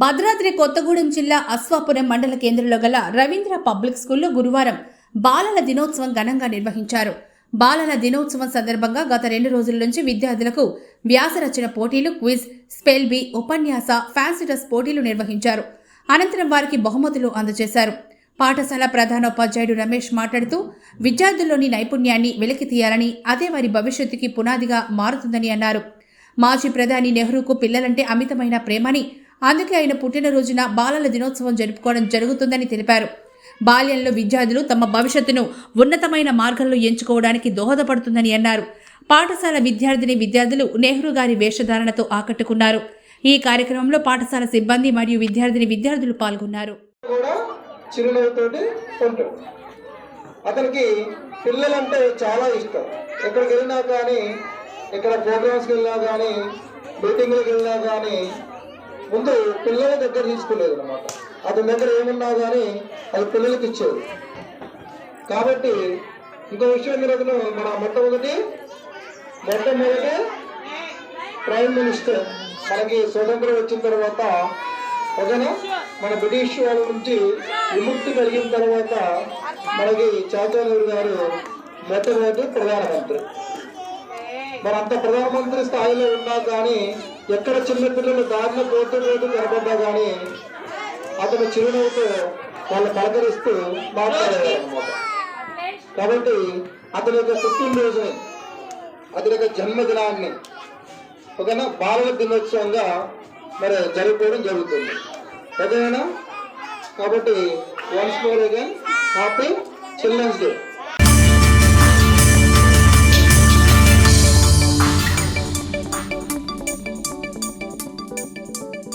భద్రాద్రి కొత్తగూడెం జిల్లా అశ్వాపురం మండల కేంద్రంలో గల రవీంద్ర పబ్లిక్ స్కూల్లో గురువారం బాలల దినోత్సవం ఘనంగా నిర్వహించారు. బాలల దినోత్సవం సందర్భంగా గత రెండు రోజుల నుంచి విద్యార్థులకు వ్యాసరచన పోటీలు క్విజ్ స్పెల్ బి ఉపన్యాస ఫ్యాన్సీ డ్రెస్ పోటీలు నిర్వహించారు. అనంతరం వారికి బహుమతులు అందజేశారు. పాఠశాల ప్రధానోపాధ్యాయుడు రమేష్ మాట్లాడుతూ విద్యార్థుల్లోని నైపుణ్యాన్ని వెలికి తీయాలని అదే వారి భవిష్యత్తుకి పునాదిగా మారుతుందని అన్నారు. మాజీ ప్రధాని నెహ్రూకు పిల్లలంటే అమితమైన ప్రేమని అందుకే ఆయన పుట్టినరోజున బాలల దినోత్సవం జరుపుకోవడం జరుగుతుందని తెలిపారు. బాల్యంలో విద్యార్థులు తమ భవిష్యత్తును ఉన్నతమైన మార్గంలో ఎంచుకోవడానికి దోహదపడుతుందని అన్నారు. పాఠశాల విద్యార్థిని విద్యార్థులు నెహ్రూ గారి వేషధారణతో ఆకట్టుకున్నారు. ఈ కార్యక్రమంలో పాఠశాల సిబ్బంది మరియు విద్యార్థిని విద్యార్థులు పాల్గొన్నారు. అతనికి పిల్లలంటే చాలా ఇష్టం. ఎక్కడికి వెళ్ళినా కానీ ఇక్కడ ప్రోగ్రామ్స్కి వెళ్ళినా కానీ మీటింగ్లకు వెళ్ళినా కానీ ముందు పిల్లల దగ్గర తీసుకునేది అనమాట అతని దగ్గర ఏమున్నా కానీ అది పిల్లలకి ఇచ్చేది. కాబట్టి ఇంకో విషయం మీరు మన మొట్టమొదటి మొట్టమొదటి ప్రైమ్ మినిస్టర్ మనకి స్వతంత్రం వచ్చిన తర్వాత ఓకేనా మన బ్రిటిష్ వాళ్ళ నుంచి విముక్తి కలిగిన తర్వాత మనకి చాచానూరు గారు మొట్టమొదటి ప్రధానమంత్రి. మరి అంత ప్రధానమంత్రి స్థాయిలో ఉన్నా కానీ ఎక్కడ చిన్నపిల్లలు దారిలో పోతూ పోతూ కనపడ్డా కానీ అతను చిరునవ్వుతో వాళ్ళు పలకరిస్తూ మాట్లాడేవారు కాబట్టి అతని యొక్క పుట్టినరోజుని అతని యొక్క జన్మదినాన్ని ఓకేనా? బాలల దినోత్సవంగా మరి జరుపుకోవడం జరుగుతుంది. ఓకేనా? కాబట్టి once more again happy children's day